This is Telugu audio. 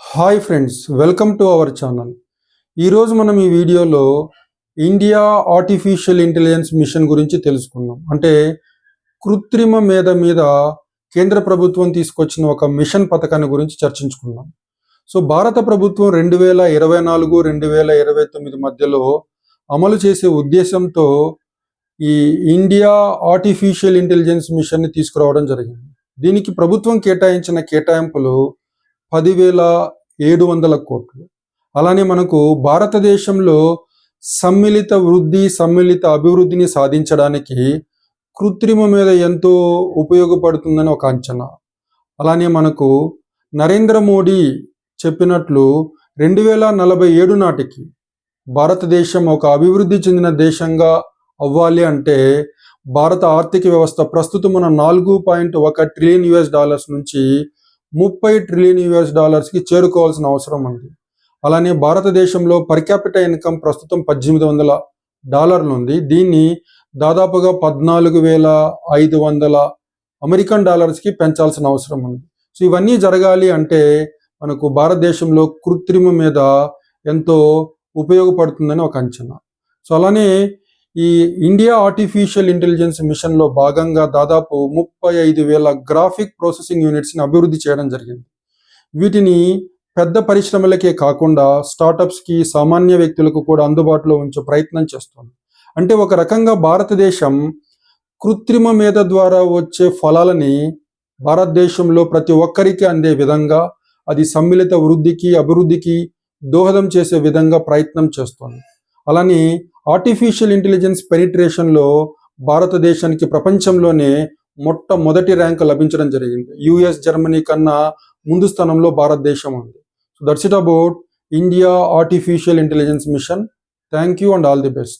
Hi friends welcome to our channel. ఈరోజు మనం ఈ వీడియోలో ఇండియా ఆర్టిఫిషియల్ ఇంటెలిజెన్స్ మిషన్ గురించి తెలుసుకుందాం. అంటే కృత్రిమ మేధ మీద కేంద్ర ప్రభుత్వం తీసుకొచ్చిన ఒక మిషన్ పథకాన్ని గురించి చర్చించుకుందాం. సో భారత ప్రభుత్వం రెండు వేల ఇరవై నాలుగు రెండు వేల ఇరవై తొమ్మిది మధ్యలో అమలు చేసే ఉద్దేశంతో ఈ ఇండియా ఆర్టిఫిషియల్ ఇంటెలిజెన్స్ మిషన్ని తీసుకురావడం జరిగింది. దీనికి ప్రభుత్వం కేటాయించిన కేటాయింపులు పదివేల ఏడు వందల కోట్లు. అలానే మనకు భారతదేశంలో సమ్మిళిత వృద్ధి సమ్మిళిత అభివృద్ధిని సాధించడానికి కృత్రిమ మీద ఎంతో ఉపయోగపడుతుందని ఒక అంచనా. అలానే మనకు నరేంద్ర మోడీ చెప్పినట్లు రెండు వేల నలభై ఏడు నాటికి భారతదేశం ఒక అభివృద్ధి చెందిన దేశంగా అవ్వాలి అంటే భారత ఆర్థిక వ్యవస్థ ప్రస్తుతం మన నాలుగు పాయింట్ ఒక ట్రిలియన్ యుఎస్ డాలర్స్ నుంచి ముప్పై ట్రిలియన్ యుఎస్ డాలర్స్కి చేరుకోవాల్సిన అవసరం ఉంది. అలానే భారతదేశంలో పర్ క్యాపిటల్ ఇన్కమ్ ప్రస్తుతం పద్దెనిమిది వందల డాలర్లు ఉంది. దీన్ని దాదాపుగా పద్నాలుగు వేల ఐదు వందల అమెరికన్ డాలర్స్కి పెంచాల్సిన అవసరం ఉంది. సో ఇవన్నీ జరగాలి అంటే మనకు భారతదేశంలో కృత్రిమ మీద ఎంతో ఉపయోగపడుతుందని ఒక అంచనా. సో అలానే ఈ ఇండియా ఆర్టిఫిషియల్ ఇంటెలిజెన్స్ మిషన్లో భాగంగా దాదాపు ముప్పై ఐదు వేల గ్రాఫిక్ ప్రాసెసింగ్ యూనిట్స్ని అభివృద్ధి చేయడం జరిగింది. వీటిని పెద్ద పరిశ్రమలకే కాకుండా స్టార్టప్స్కి సామాన్య వ్యక్తులకు కూడా అందుబాటులో ఉంచే ప్రయత్నం చేస్తుంది. అంటే ఒక రకంగా భారతదేశం కృత్రిమ మేధ ద్వారా వచ్చే ఫలాలని భారతదేశంలో ప్రతి ఒక్కరికి అందే విధంగా అది సమ్మిళిత వృద్ధికి అభివృద్ధికి దోహదం చేసే విధంగా ప్రయత్నం చేస్తోంది. అలానే ఆర్టిఫిషియల్ ఇంటెలిజెన్స్ పెనిట్రేషన్లో భారతదేశానికి ప్రపంచంలోనే మొట్టమొదటి ర్యాంక్ లభించడం జరిగింది. యుఎస్ జర్మనీ కన్నా ముందు స్థానంలో భారతదేశం ఉంది. So that's it about India artificial intelligence mission thank you and all the best